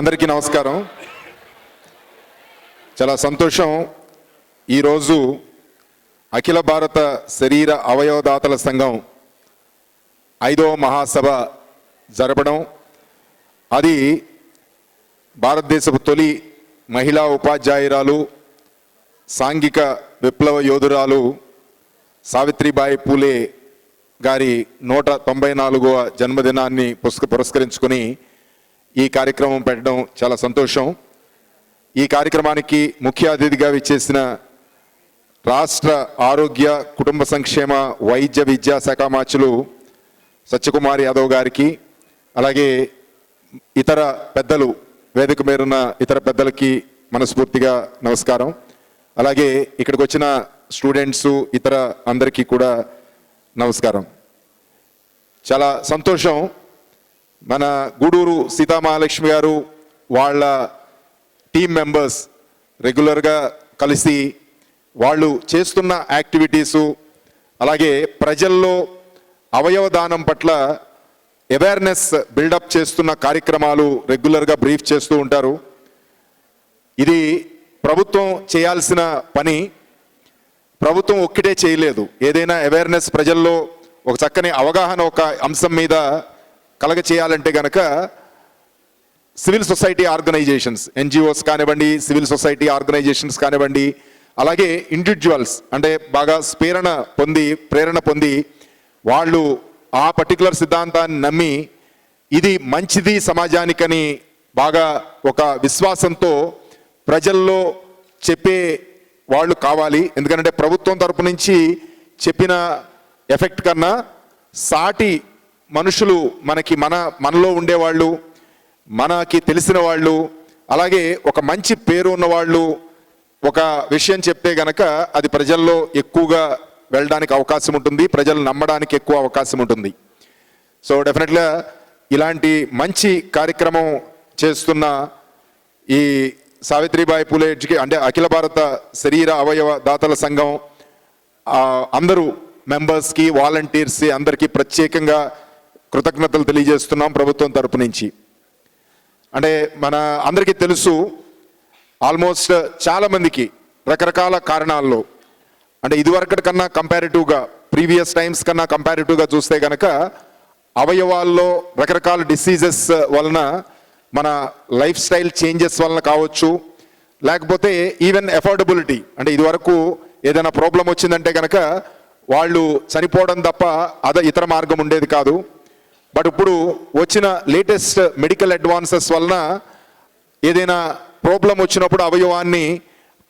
అందరికీ నమస్కారం. చాలా సంతోషం. ఈరోజు అఖిల భారత శరీర అవయవదాతల సంఘం ఐదవ మహాసభ జరపడం. అది భారతదేశపు తొలి మహిళా ఉపాధ్యాయురాలు సాంఘిక విప్లవ యోధురాలు సావిత్రిబాయి పూలే గారి నూట తొంభై నాలుగవ జన్మదినాన్ని పుస్క పురస్కరించుకొని ఈ కార్యక్రమం పెట్టడం చాలా సంతోషం. ఈ కార్యక్రమానికి ముఖ్య అతిథిగా విచ్చేసిన రాష్ట్ర ఆరోగ్య కుటుంబ సంక్షేమ వైద్య విద్యా శాఖ మార్చులు సత్యకుమార్ యాదవ్ గారికి అలాగే ఇతర పెద్దలు వేదిక మేరున్న ఇతర పెద్దలకి మనస్ఫూర్తిగా నమస్కారం. అలాగే ఇక్కడికి వచ్చిన స్టూడెంట్స్ ఇతర అందరికీ కూడా నమస్కారం. చాలా సంతోషం. మన గూడూరు సీతామహాలక్ష్మి గారు వాళ్ళ టీం మెంబర్స్ రెగ్యులర్గా కలిసి వాళ్ళు చేస్తున్న యాక్టివిటీసు అలాగే ప్రజల్లో అవయవ దానం పట్ల అవేర్నెస్ బిల్డప్ చేస్తున్న కార్యక్రమాలు రెగ్యులర్గా బ్రీఫ్ చేస్తూ ఉంటారు. ఇది ప్రభుత్వం చేయాల్సిన పని. ప్రభుత్వం ఒక్కటే చేయలేదు. ఏదైనా అవేర్నెస్ ప్రజల్లో ఒక చక్కని అవగాహన ఒక అంశం మీద కలగ చేయాలంటే గనక సివిల్ సొసైటీ ఆర్గనైజేషన్స్ ఎన్జిఓస్ కానివ్వండి సివిల్ సొసైటీ ఆర్గనైజేషన్స్ కానివ్వండి అలాగే ఇండివిజువల్స్ అంటే బాగా ప్రేరణ పొంది ప్రేరణ పొంది వాళ్ళు ఆ పర్టికులర్ సిద్ధాంతాన్ని నమ్మి ఇది మంచిది సమాజానికని బాగా ఒక విశ్వాసంతో ప్రజల్లో చెప్పే వాళ్ళు కావాలి. ఎందుకంటే ప్రభుత్వం తరపు నుంచి చెప్పిన ఎఫెక్ట్ కన్నా సాటి మనుషులు మనకి మన మనలో ఉండేవాళ్ళు మనకి తెలిసిన వాళ్ళు అలాగే ఒక మంచి పేరు ఉన్న వాళ్ళు ఒక విషయం చెప్తే గనక అది ప్రజల్లో ఎక్కువగా వెళ్ళడానికి అవకాశం ఉంటుంది ప్రజలు నమ్మడానికి ఎక్కువ అవకాశం ఉంటుంది. సో డెఫినెట్గా ఇలాంటి మంచి కార్యక్రమం చేస్తున్న ఈ సావిత్రిబాయి పూలే ఎడ్యుకే అంటే అఖిల భారత శరీర అవయవ దాతల సంఘం అందరూ మెంబర్స్కి వాలంటీర్స్ అందరికీ ప్రత్యేకంగా కృతజ్ఞతలు తెలియజేస్తున్నాం ప్రభుత్వం తరపు నుంచి. అంటే మన అందరికీ తెలుసు ఆల్మోస్ట్ చాలామందికి రకరకాల కారణాల్లో అంటే ఇదివరకటి కన్నా కంపారిటివ్గా ప్రీవియస్ టైమ్స్ కన్నా కంపారిటివ్గా చూస్తే కనుక అవయవాల్లో రకరకాల డిసీజెస్ వలన మన లైఫ్ స్టైల్ చేంజెస్ వలన కావచ్చు లేకపోతే ఈవెన్ ఎఫోర్డబిలిటీ అంటే ఇదివరకు ఏదైనా ప్రాబ్లం వచ్చిందంటే కనుక వాళ్ళు చనిపోవడం తప్ప అద ఇతర మార్గం ఉండేది కాదు. బట్ ఇప్పుడు వచ్చిన లేటెస్ట్ మెడికల్ అడ్వాన్సెస్ వలన ఏదైనా ప్రాబ్లం వచ్చినప్పుడు అవయవాన్ని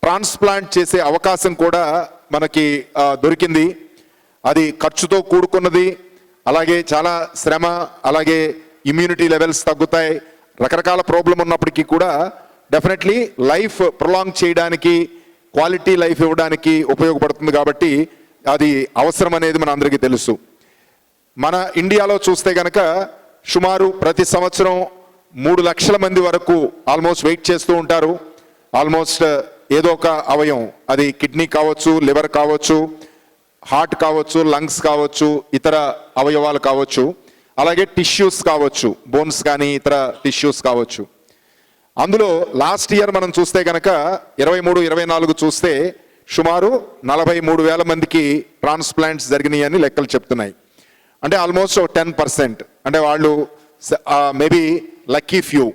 ట్రాన్స్ప్లాంట్ చేసే అవకాశం కూడా మనకి దొరికింది. అది ఖర్చుతో కూడుకున్నది. అలాగే చాలా శ్రమ అలాగే ఇమ్యూనిటీ లెవెల్స్ తగ్గుతాయి. రకరకాల ప్రాబ్లం ఉన్నప్పటికీ కూడా డెఫినెట్లీ లైఫ్ ప్రొలాంగ్ చేయడానికి క్వాలిటీ లైఫ్ ఇవ్వడానికి ఉపయోగపడుతుంది కాబట్టి అది అవసరం అనేది మన అందరికీ తెలుసు. మన ఇండియాలో చూస్తే కనుక సుమారు ప్రతి సంవత్సరం మూడు లక్షల మంది వరకు ఆల్మోస్ట్ వెయిట్ చేస్తూ ఉంటారు. ఆల్మోస్ట్ ఏదో ఒక అవయం అది కిడ్నీ కావచ్చు లివర్ కావచ్చు హార్ట్ కావచ్చు లంగ్స్ కావచ్చు ఇతర అవయవాలు కావచ్చు. అలాగే టిష్యూస్ కావచ్చు బోన్స్ కానీ ఇతర టిష్యూస్ కావచ్చు. అందులో లాస్ట్ ఇయర్ మనం చూస్తే కనుక ఇరవై మూడు ఇరవై నాలుగు చూస్తే సుమారు నలభై మూడు వేల మందికి ట్రాన్స్ప్లాంట్స్ జరిగినాయి అని లెక్కలు చెప్తున్నాయి. అంటే ఆల్మోస్ట్ టెన్ పర్సెంట్ అంటే వాళ్ళు మేబీ లక్కీ ఫ్యూ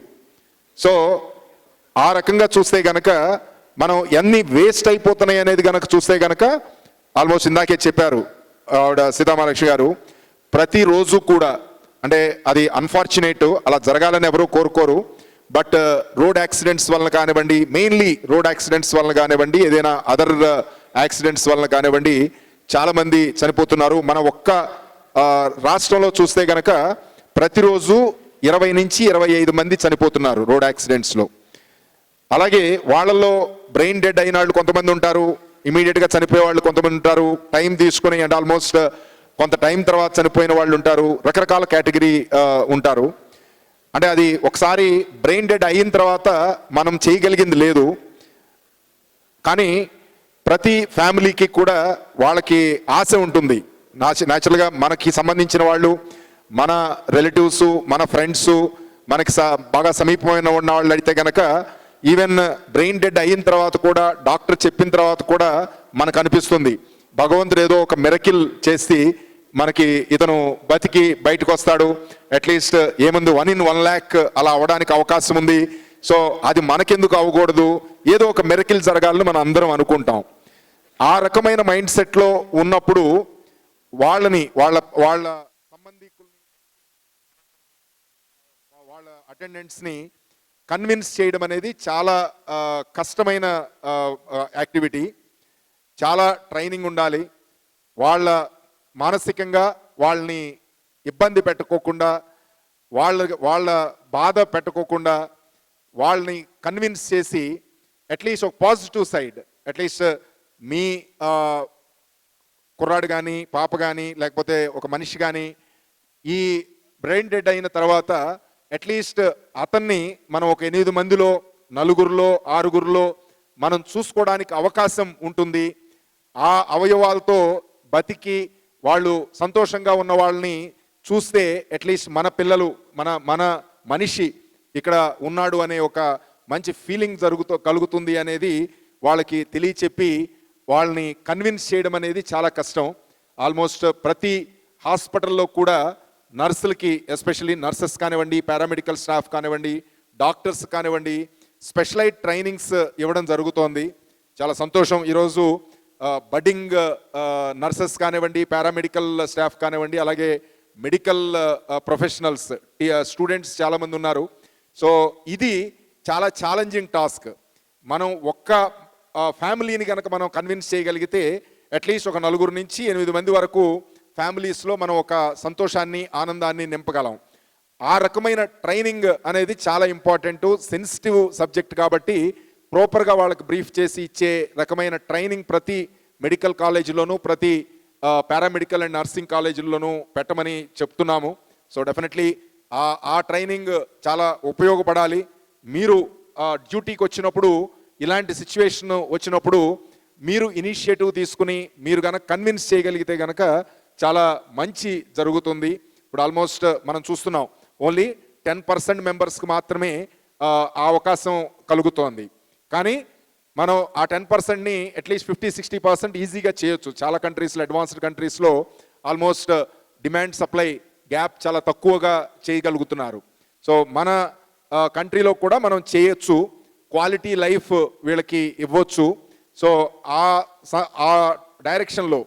సో ఆ రకంగా చూస్తే గనక మనం ఎన్ని వేస్ట్ అయిపోతున్నాయి అనేది గనక చూస్తే గనక ఆల్మోస్ట్ ఇందాకే చెప్పారు ఆవిడ సీతామహాలక్ష్మి గారు ప్రతిరోజు కూడా అంటే అది అన్ఫార్చునేట్ అలా జరగాలని ఎవరూ కోరుకోరు. బట్ రోడ్ యాక్సిడెంట్స్ వలన కానివ్వండి మెయిన్లీ రోడ్ యాక్సిడెంట్స్ వలన కానివ్వండి ఏదైనా అదర్ యాక్సిడెంట్స్ uh, వలన కానివ్వండి చాలామంది చనిపోతున్నారు. మన ఒక్క రాష్ట్రంలో చూస్తే గనక ప్రతిరోజు ఇరవై నుంచి ఇరవై ఐదు మంది చనిపోతున్నారు రోడ్ యాక్సిడెంట్స్లో. అలాగే వాళ్ళల్లో బ్రెయిన్ డెడ్ అయిన వాళ్ళు కొంతమంది ఉంటారు ఇమీడియట్గా చనిపోయే వాళ్ళు కొంతమంది ఉంటారు టైం తీసుకుని అండ్ ఆల్మోస్ట్ కొంత టైం తర్వాత చనిపోయిన వాళ్ళు ఉంటారు రకరకాల కేటగిరీ ఉంటారు. అంటే అది ఒకసారి బ్రెయిన్ డెడ్ అయిన తర్వాత మనం చేయగలిగింది లేదు. కానీ ప్రతి ఫ్యామిలీకి కూడా వాళ్ళకి ఆశ ఉంటుంది. న్యాచురల్గా మనకి సంబంధించిన వాళ్ళు మన రిలేటివ్స్ మన ఫ్రెండ్స్ మనకి స- బాగా సమీపమైన ఉన్న వాళ్ళు అయితే కనుక ఈవెన్ బ్రెయిన్ డెడ్ అయిన తర్వాత కూడా డాక్టర్ చెప్పిన తర్వాత కూడా మనకు అనిపిస్తుంది. భగవంతుడు ఏదో ఒక మెరకిల్ చేసి మనకి ఇతను బతికి బయటకు వస్తాడు అట్లీస్ట్ ఏముంది వన్ ఇన్ వన్ ల్యాక్ అలా అవడానికి అవకాశం ఉంది. సో అది మనకెందుకు అవ్వకూడదు? ఏదో ఒక మెరకిల్ జరగాలని మనం అందరం అనుకుంటాం. ఆ రకమైన మైండ్ సెట్లో ఉన్నప్పుడు వాళ్ళని వాళ్ళ వాళ్ళ సంబంధికుల్ని వాళ్ళ అటెండెంట్స్ని కన్విన్స్ చేయడం అనేది చాలా కష్టమైన యాక్టివిటీ. చాలా ట్రైనింగ్ ఉండాలి. వాళ్ళ మానసికంగా వాళ్ళని ఇబ్బంది పెట్టుకోకుండా వాళ్ళ వాళ్ళ బాధ పెట్టుకోకుండా వాళ్ళని కన్విన్స్ చేసి అట్లీస్ట్ ఒక పాజిటివ్ సైడ్ అట్లీస్ట్ మీ కుర్రాడు కానీ పాప కానీ లేకపోతే ఒక మనిషి కానీ ఈ బ్రెయిన్ డెడ్ అయిన తర్వాత అట్లీస్ట్ అతన్ని మనం ఒక ఎనిమిది మందిలో నలుగురిలో ఆరుగురిలో మనం చూసుకోవడానికి అవకాశం ఉంటుంది. ఆ అవయవాలతో బతికి వాళ్ళు సంతోషంగా ఉన్న వాళ్ళని చూస్తే అట్లీస్ట్ మన పిల్లలు మన మన మనిషి ఇక్కడ ఉన్నాడు అనే ఒక మంచి ఫీలింగ్ జరుగుతూ కలుగుతుంది అనేది వాళ్ళకి తెలియచెప్పి వాళ్ళని కన్విన్స్ చేయడం అనేది చాలా కష్టం. ఆల్మోస్ట్ ప్రతి హాస్పిటల్లో కూడా నర్సులకి ఎస్పెషల్లీ నర్సెస్ కానివ్వండి పారామెడికల్ స్టాఫ్ కానివ్వండి డాక్టర్స్ కానివ్వండి స్పెషలైజ్ ట్రైనింగ్స్ ఇవ్వడం జరుగుతోంది. చాలా సంతోషం. ఈరోజు బడ్డింగ్ నర్సెస్ కానివ్వండి పారామెడికల్ స్టాఫ్ కానివ్వండి అలాగే మెడికల్ ప్రొఫెషనల్స్ స్టూడెంట్స్ చాలామంది ఉన్నారు. సో ఇది చాలా ఛాలెంజింగ్ టాస్క్ మనం ఒక్క ఫ్యామిలీని కనుక మనం కన్విన్స్ చేయగలిగితే అట్లీస్ట్ ఒక నలుగురు నుంచి ఎనిమిది మంది వరకు ఫ్యామిలీస్లో మనం ఒక సంతోషాన్ని ఆనందాన్ని నింపగలం. ఆ రకమైన ట్రైనింగ్ అనేది చాలా ఇంపార్టెంట్ సెన్సిటివ్ సబ్జెక్ట్ కాబట్టి ప్రాపర్గా వాళ్ళకి బ్రీఫ్ చేసి ఇచ్చే రకమైన ట్రైనింగ్ ప్రతి మెడికల్ కాలేజీలోనూ ప్రతి పారామెడికల్ అండ్ నర్సింగ్ కాలేజీల్లోనూ పెట్టమని చెప్తున్నాము. సో డెఫినెట్లీ ఆ ఆ ట్రైనింగ్ చాలా ఉపయోగపడాలి. మీరు డ్యూటీకి వచ్చినప్పుడు ఇలాంటి సిచ్యువేషన్ వచ్చినప్పుడు మీరు ఇనిషియేటివ్ తీసుకుని మీరు కనుక కన్విన్స్ చేయగలిగితే కనుక చాలా మంచి జరుగుతుంది. ఇప్పుడు ఆల్మోస్ట్ మనం చూస్తున్నాం ఓన్లీ టెన్ పర్సెంట్ మెంబర్స్కి మాత్రమే ఆ, అవకాశం కలుగుతోంది. కానీ మనం ఆ ten పర్సెంట్ని at least fifty sixty percent ఈజీగా చేయొచ్చు. చాలా కంట్రీస్లో అడ్వాన్స్డ్ కంట్రీస్లో ఆల్మోస్ట్ డిమాండ్ సప్లై గ్యాప్ చాలా తక్కువగా చేయగలుగుతున్నారు. సో మన కంట్రీలో కూడా మనం చేయొచ్చు. క్వాలిటీ లైఫ్ వీళ్ళకి ఇవ్వచ్చు. సో ఆ స- ఆ డైరెక్షన్లో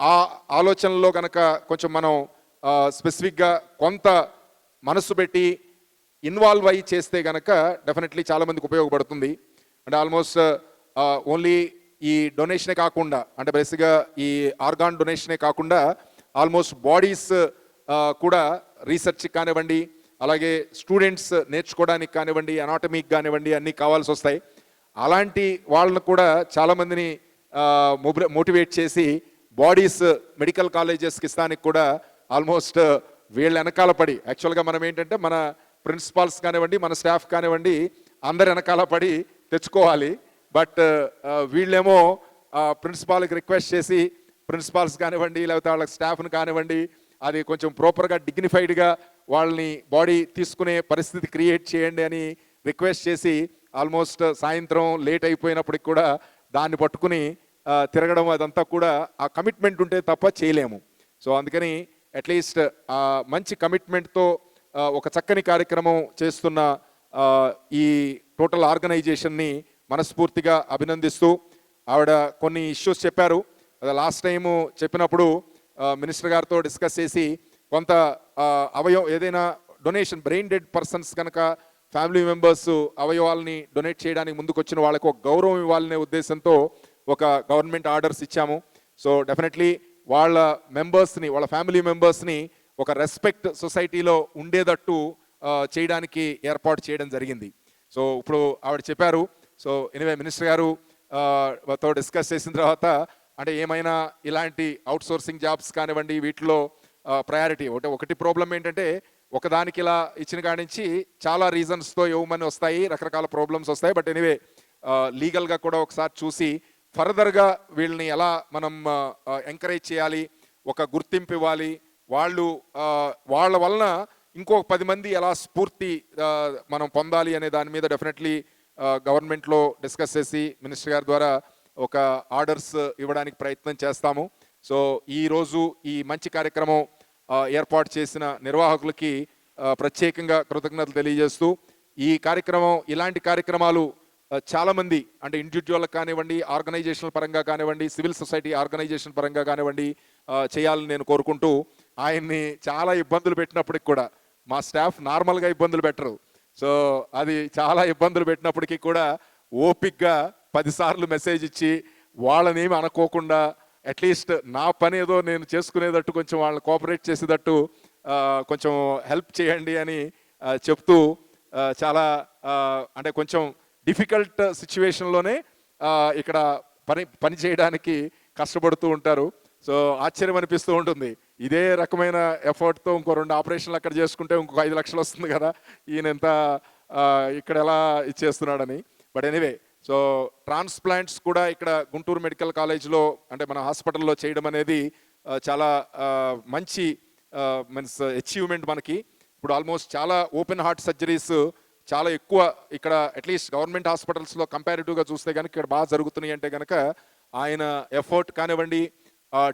ఆ ఆలోచనలో కనుక కొంచెం మనం స్పెసిఫిక్గా కొంత మనస్సు పెట్టి ఇన్వాల్వ్ అయ్యి చేస్తే కనుక డెఫినెట్లీ చాలామందికి ఉపయోగపడుతుంది. అంటే ఆల్మోస్ట్ ఓన్లీ ఈ డొనేషనే కాకుండా అంటే బేసిక్గా ఈ ఆర్గాన్ డొనేషనే కాకుండా ఆల్మోస్ట్ బాడీస్ కూడా రీసెర్చ్ కానివ్వండి అలాగే స్టూడెంట్స్ నేర్చుకోవడానికి కానివ్వండి అనాటమీకి కానివ్వండి అన్నీ కావాల్సి వస్తాయి. అలాంటి వాళ్ళను కూడా చాలామందిని మోటివేట్ చేసి బాడీస్ మెడికల్ కాలేజెస్కి ఇస్తానికి కూడా ఆల్మోస్ట్ వీళ్ళ వెనకాల పడి యాక్చువల్గా మనం ఏంటంటే మన ప్రిన్సిపాల్స్ కానివ్వండి మన స్టాఫ్ కానివ్వండి అందరు వెనకాల పడి తెచ్చుకోవాలి. బట్ వీళ్ళేమో ప్రిన్సిపాల్కి రిక్వెస్ట్ చేసి ప్రిన్సిపాల్స్ కానివ్వండి లేకపోతే వాళ్ళ స్టాఫ్ని కానివ్వండి అది కొంచెం ప్రాపర్గా డిగ్నిఫైడ్గా వాళ్ళని బాడీ తీసుకునే పరిస్థితి క్రియేట్ చేయండి అని రిక్వెస్ట్ చేసి ఆల్మోస్ట్ సాయంత్రం లేట్ అయిపోయినప్పటికి కూడా దాన్ని పట్టుకుని తిరగడం అదంతా కూడా ఆ కమిట్మెంట్ ఉంటే తప్ప చేయలేము. సో అందుకని అట్లీస్ట్ ఆ మంచి కమిట్మెంట్తో ఒక చక్కని కార్యక్రమం చేస్తున్న ఈ టోటల్ ఆర్గనైజేషన్ని మనస్ఫూర్తిగా అభినందిస్తూ ఆవిడ కొన్ని ఇష్యూస్ చెప్పారు. లాస్ట్ టైము చెప్పినప్పుడు మినిస్టర్ గారితో డిస్కస్ చేసి కొంత అవయవం ఏదైనా డొనేషన్ బ్రెయిన్ డెడ్ పర్సన్స్ కనుక ఫ్యామిలీ మెంబర్స్ అవయవాల్ని డొనేట్ చేయడానికి ముందుకు వచ్చిన వాళ్ళకు ఒక గౌరవం ఇవ్వాలనే ఉద్దేశంతో ఒక గవర్నమెంట్ ఆర్డర్స్ ఇచ్చాము. సో డెఫినెట్లీ వాళ్ళ మెంబర్స్ని వాళ్ళ ఫ్యామిలీ మెంబర్స్ని ఒక రెస్పెక్ట్ సొసైటీలో ఉండేటట్టు చేయడానికి ఏర్పాటు చేయడం జరిగింది. సో ఇప్పుడు ఆవిడ చెప్పారు. సో ఎనివే మినిస్టర్ గారు తో డిస్కస్ చేసిన తర్వాత అంటే ఏమైనా ఇలాంటి అవుట్సోర్సింగ్ జాబ్స్ కానివ్వండి వీటిలో ప్రయారిటీ ఒకటి ఒకటి ప్రాబ్లం ఏంటంటే ఒకదానికి ఇలా ఇచ్చిన కాడి నుంచి చాలా రీజన్స్తో ఇవ్వమని వస్తాయి రకరకాల ప్రాబ్లమ్స్ వస్తాయి. బట్ ఎనీవే లీగల్గా కూడా ఒకసారి చూసి ఫర్దర్గా వీళ్ళని ఎలా మనం ఎంకరేజ్ చేయాలి ఒక గుర్తింపు ఇవ్వాలి. వాళ్ళు వాళ్ళ వలన ఇంకో పది మంది ఎలా స్ఫూర్తి మనం పొందాలి అనే దాని మీద డెఫినెట్లీ గవర్నమెంట్లో డిస్కస్ చేసి మినిస్టర్ గారి ద్వారా ఒక ఆర్డర్స్ ఇవ్వడానికి ప్రయత్నం చేస్తాము. సో ఈ రోజు ఈ మంచి కార్యక్రమం ఏర్పాటు చేసిన నిర్వాహకులకి ప్రత్యేకంగా కృతజ్ఞతలు తెలియజేస్తూ ఈ కార్యక్రమం ఇలాంటి కార్యక్రమాలు చాలామంది అంటే ఇండివిజువల్కి కానివ్వండి ఆర్గనైజేషనల్ పరంగా కానివ్వండి సివిల్ సొసైటీ ఆర్గనైజేషన్ పరంగా కానివ్వండి చేయాలని నేను కోరుకుంటూ ఆయన్ని చాలా ఇబ్బందులు పెట్టినప్పటికి కూడా మా స్టాఫ్ నార్మల్గా ఇబ్బందులు పెట్టరు. సో అది చాలా ఇబ్బందులు పెట్టినప్పటికీ కూడా ఓపిక్గా పదిసార్లు మెసేజ్ ఇచ్చి వాళ్ళనేమి అనుకోకుండా అట్లీస్ట్ నా పని ఏదో నేను చేసుకునేటట్టు కొంచెం వాళ్ళని కోఆపరేట్ చేసేటట్టు కొంచెం హెల్ప్ చేయండి అని చెప్తూ చాలా అంటే కొంచెం డిఫికల్ట్ సిచ్యువేషన్లోనే ఇక్కడ పని పని చేయడానికి కష్టపడుతూ ఉంటారు. సో ఆశ్చర్యం అనిపిస్తూ ఉంటుంది. ఇదే రకమైన ఎఫర్ట్తో ఇంకో రెండు ఆపరేషన్లు అక్కడ చేసుకుంటే ఇంకొక ఐదు లక్షలు వస్తుంది కదా ఈయన ఎంత ఇక్కడ ఎలా ఇచ్చేస్తున్నాడని బట్ ఎనీవే సో ట్రాన్స్ప్లాంట్స్ కూడా ఇక్కడ గుంటూరు మెడికల్ కాలేజ్లో అంటే మన హాస్పిటల్లో చేయడం అనేది చాలా మంచి మీన్స్ అచీవ్మెంట్ మనకి. ఇప్పుడు ఆల్మోస్ట్ చాలా ఓపెన్ హార్ట్ సర్జరీస్ చాలా ఎక్కువ ఇక్కడ అట్లీస్ట్ గవర్నమెంట్ హాస్పిటల్స్లో కంపారిటివ్గా చూస్తే కనుక ఇక్కడ బాగా జరుగుతున్నాయి అంటే కనుక ఆయన ఎఫర్ట్ కానివ్వండి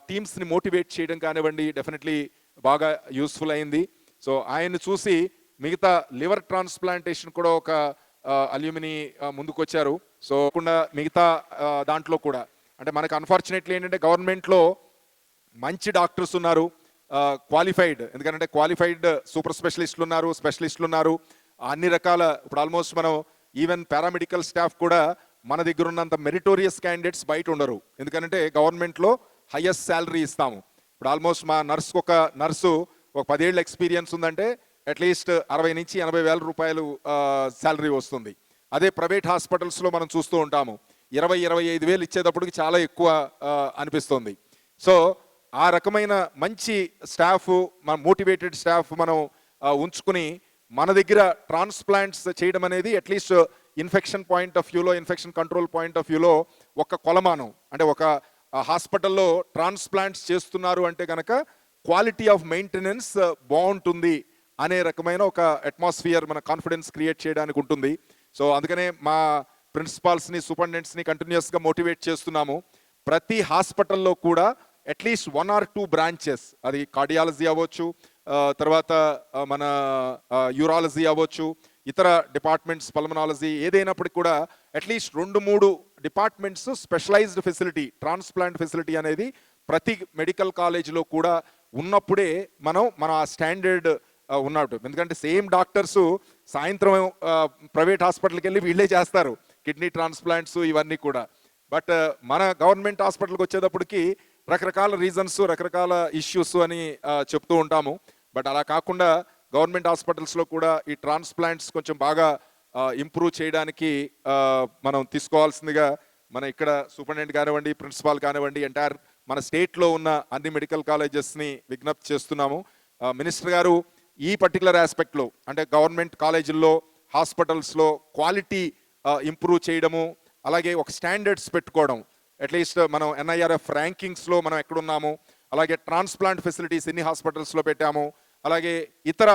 టీమ్స్ని మోటివేట్ చేయడం కానివ్వండి డెఫినెట్లీ బాగా యూస్ఫుల్ అయింది. సో ఆయన్ని చూసి మిగతా లివర్ ట్రాన్స్ప్లాంటేషన్ కూడా ఒక అల్యూమిని ముందుకొచ్చారు. సో కాకుండా మిగతా దాంట్లో కూడా. అంటే మనకు అన్ఫార్చునేట్లీ ఏంటంటే గవర్నమెంట్లో మంచి డాక్టర్స్ ఉన్నారు. క్వాలిఫైడ్ ఎందుకంటే క్వాలిఫైడ్ సూపర్ స్పెషలిస్టులు ఉన్నారు స్పెషలిస్టులు ఉన్నారు. అన్ని రకాల ఇప్పుడు ఆల్మోస్ట్ మనం ఈవెన్ పారామెడికల్ స్టాఫ్ కూడా మన దగ్గర ఉన్నంత మెరిటోరియస్ క్యాండిడేట్స్ బయట ఉండరు. ఎందుకంటే గవర్నమెంట్లో హయ్యెస్ట్ శాలరీ ఇస్తాము. ఇప్పుడు ఆల్మోస్ట్ మా నర్స్కి ఒక నర్సు ఒక పదేళ్ళ ఎక్స్పీరియన్స్ ఉందంటే అట్లీస్ట్ అరవై నుంచి ఎనభై వేల రూపాయలు శాలరీ వస్తుంది. అదే ప్రైవేట్ హాస్పిటల్స్లో మనం చూస్తూ ఉంటాము. ఇరవై ఇరవై ఐదు వేలు ఇచ్చేటప్పటికి చాలా ఎక్కువ అనిపిస్తుంది. సో ఆ రకమైన మంచి స్టాఫ్ మన మోటివేటెడ్ స్టాఫ్ మనం ఉంచుకుని మన దగ్గర ట్రాన్స్ప్లాంట్స్ చేయడం అనేది at least infection point of వ్యూలో ఇన్ఫెక్షన్ కంట్రోల్ పాయింట్ ఆఫ్ వ్యూలో ఒక కొలమానం. అంటే ఒక హాస్పిటల్లో ట్రాన్స్ప్లాంట్స్ చేస్తున్నారు అంటే కనుక క్వాలిటీ ఆఫ్ మెయింటెనెన్స్ బాగుంటుంది అనే రకమైన ఒక అట్మాస్ఫియర్ మన కాన్ఫిడెన్స్ క్రియేట్ చేయడానికి ఉంటుంది. సో అందుకనే మా ప్రిన్సిపాల్స్ని సూపరింటెండెంట్స్ని కంటిన్యూస్గా మోటివేట్ చేస్తున్నాము. ప్రతి హాస్పిటల్లో కూడా at least one or two branches అది కార్డియాలజీ అవ్వచ్చు తర్వాత మన యూరాలజీ అవ్వచ్చు ఇతర డిపార్ట్మెంట్స్ పల్మనాలజీ ఏదైనప్పటికీ కూడా అట్లీస్ట్ రెండు మూడు departments specialised facility transplant facility అనేది ప్రతి మెడికల్ కాలేజీలో కూడా ఉన్నప్పుడే మనం మన స్టాండర్డ్ ఉన్నట్టు ఎందుకంటే సేమ్ డాక్టర్స్ సాయంత్రం ప్రైవేట్ హాస్పిటల్కి వెళ్ళి వీళ్ళే చేస్తారు. కిడ్నీ ట్రాన్స్ప్లాంట్స్ ఇవన్నీ కూడా. బట్ మన గవర్నమెంట్ హాస్పిటల్కి వచ్చేటప్పటికి రకరకాల రీజన్స్ రకరకాల ఇష్యూస్ అని చెప్తూ ఉంటాము. బట్ అలా కాకుండా గవర్నమెంట్ హాస్పిటల్స్లో కూడా ఈ ట్రాన్స్ప్లాంట్స్ కొంచెం బాగా ఇంప్రూవ్ చేయడానికి మనం తీసుకోవాల్సిందిగా మన ఇక్కడ సూపరింటెండెంట్ కానివ్వండి ప్రిన్సిపాల్ కానివ్వండి ఎంటైర్ మన స్టేట్లో ఉన్న అన్ని మెడికల్ కాలేజెస్ని విజ్ఞప్తి చేస్తున్నాము. మినిస్టర్ గారు ఈ పర్టికులర్ ఆస్పెక్ట్లో అంటే గవర్నమెంట్ కాలేజీల్లో హాస్పిటల్స్లో క్వాలిటీ ఇంప్రూవ్ చేయడము అలాగే ఒక స్టాండర్డ్స్ పెట్టుకోవడం. అట్లీస్ట్ మనం ఎన్ఐఆర్ఎఫ్ ర్యాంకింగ్స్లో మనం ఎక్కడున్నాము అలాగే ట్రాన్స్ప్లాంట్ ఫెసిలిటీస్ ఎన్ని హాస్పిటల్స్లో పెట్టాము అలాగే ఇతర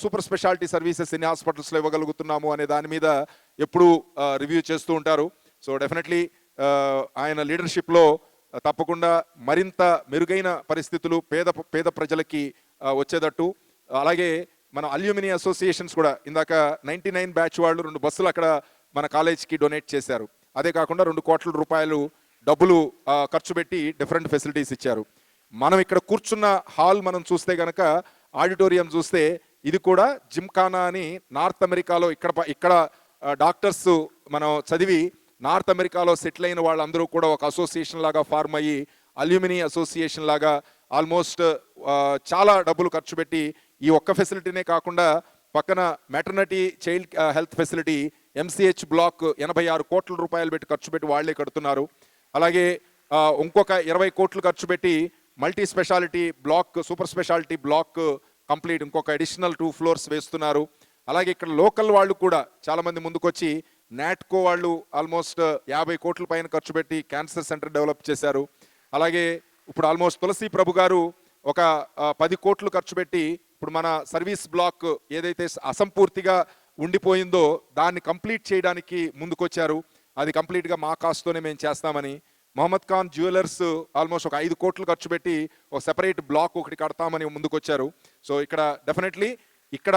సూపర్ స్పెషాలిటీ సర్వీసెస్ ఎన్ని హాస్పిటల్స్లో ఇవ్వగలుగుతున్నాము అనే దాని మీద ఎప్పుడూ uh, రివ్యూ చేస్తూ ఉంటారు. సో డెఫినెట్లీ uh, ఆయన లీడర్షిప్లో తప్పకుండా మరింత మెరుగైన పరిస్థితులు పేద పేద ప్రజలకి uh, వచ్చేటట్టు. అలాగే మన అల్యూమిని అసోసియేషన్స్ కూడా ఇందాక నైంటీ నైన్ బ్యాచ్ వాళ్ళు రెండు బస్సులు అక్కడ మన కాలేజ్కి డొనేట్ చేశారు. అదే కాకుండా రెండు కోట్ల రూపాయలు డబ్బులు ఖర్చు పెట్టి డిఫరెంట్ ఫెసిలిటీస్ ఇచ్చారు. మనం ఇక్కడ కూర్చున్న హాల్ మనం చూస్తే కనుక ఆడిటోరియం చూస్తే ఇది కూడా జిమ్ఖానా అని నార్త్ అమెరికాలో ఇక్కడ ఇక్కడ డాక్టర్స్ మనం చదివి నార్త్ అమెరికాలో సెటిల్ అయిన వాళ్ళందరూ కూడా ఒక అసోసియేషన్ లాగా ఫార్మ్ అయ్యి అల్యూమిని అసోసియేషన్ లాగా ఆల్మోస్ట్ చాలా డబ్బులు ఖర్చు పెట్టి ఈ ఒక్క ఫెసిలిటీనే కాకుండా పక్కన maternity child health facility MCH block ఎనభై ఆరు కోట్ల రూపాయలు పెట్టి ఖర్చు పెట్టి వాళ్ళే కడుతున్నారు. అలాగే ఇంకొక ఇరవై కోట్లు ఖర్చు పెట్టి multi speciality block super speciality block complete ఇంకొక అడిషనల్ టూ ఫ్లోర్స్ వేస్తున్నారు. అలాగే ఇక్కడ లోకల్ వాళ్ళు కూడా చాలామంది ముందుకొచ్చి నాట్కో వాళ్ళు ఆల్మోస్ట్ యాభై కోట్ల పైన ఖర్చు పెట్టి క్యాన్సర్ సెంటర్ డెవలప్ చేశారు. అలాగే ఇప్పుడు ఆల్మోస్ట్ తులసి ప్రభు గారు ఒక పది కోట్లు ఖర్చు పెట్టి ఇప్పుడు మన సర్వీస్ బ్లాక్ ఏదైతే అసంపూర్తిగా ఉండిపోయిందో దాన్ని కంప్లీట్ చేయడానికి ముందుకొచ్చారు. అది కంప్లీట్గా మా కాస్ట్తోనే మేము చేస్తామని. మొహమ్మద్ ఖాన్ జ్యువెలర్స్ ఆల్మోస్ట్ ఒక ఐదు కోట్లు ఖర్చు పెట్టి ఒక సెపరేట్ బ్లాక్ ఒకటి కడతామని ముందుకొచ్చారు. సో ఇక్కడ డెఫినెట్లీ ఇక్కడ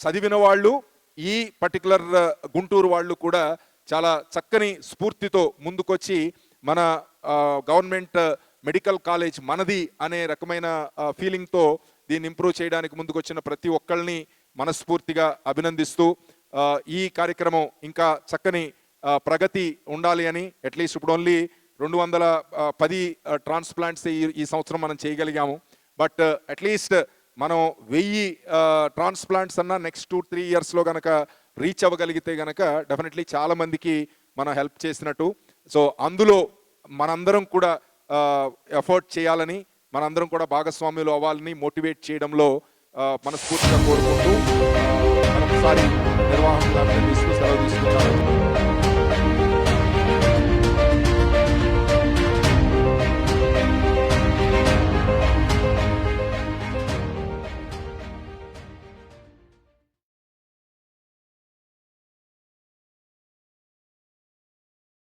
చదివిన వాళ్ళు ఈ పర్టికులర్ గుంటూరు వాళ్ళు కూడా చాలా చక్కని స్ఫూర్తితో ముందుకొచ్చి మన గవర్నమెంట్ మెడికల్ కాలేజ్ మనది అనే రకమైన ఫీలింగ్తో దీన్ని ఇంప్రూవ్ చేయడానికి ముందుకొచ్చిన ప్రతి ఒక్కరిని మనస్ఫూర్తిగా అభినందిస్తూ ఈ కార్యక్రమం ఇంకా చక్కని ప్రగతి ఉండాలి అని అట్లీస్ట్ ఇప్పుడు ఓన్లీ రెండు వందల పది ట్రాన్స్ప్లాంట్స్ ఈ ఈ సంవత్సరం మనం చేయగలిగాము. బట్ అట్లీస్ట్ మనం వెయ్యి ట్రాన్స్ప్లాంట్స్ అన్న నెక్స్ట్ టూ త్రీ ఇయర్స్లో కనుక రీచ్ అవ్వగలిగితే కనుక డెఫినెట్లీ చాలామందికి మనం హెల్ప్ చేసినట్టు. సో అందులో మనందరం కూడా ఎఫర్ట్ చేయాలని మనందరం కూడా భాగస్వాములు అవ్వాలని మోటివేట్ చేయడంలో ఆ, మనస్ఫూర్తిగా కోరుకుంటూ ఆ, మరొకసారి నిర్వాహకులందరినీ సెలవు తీసుకుంటారు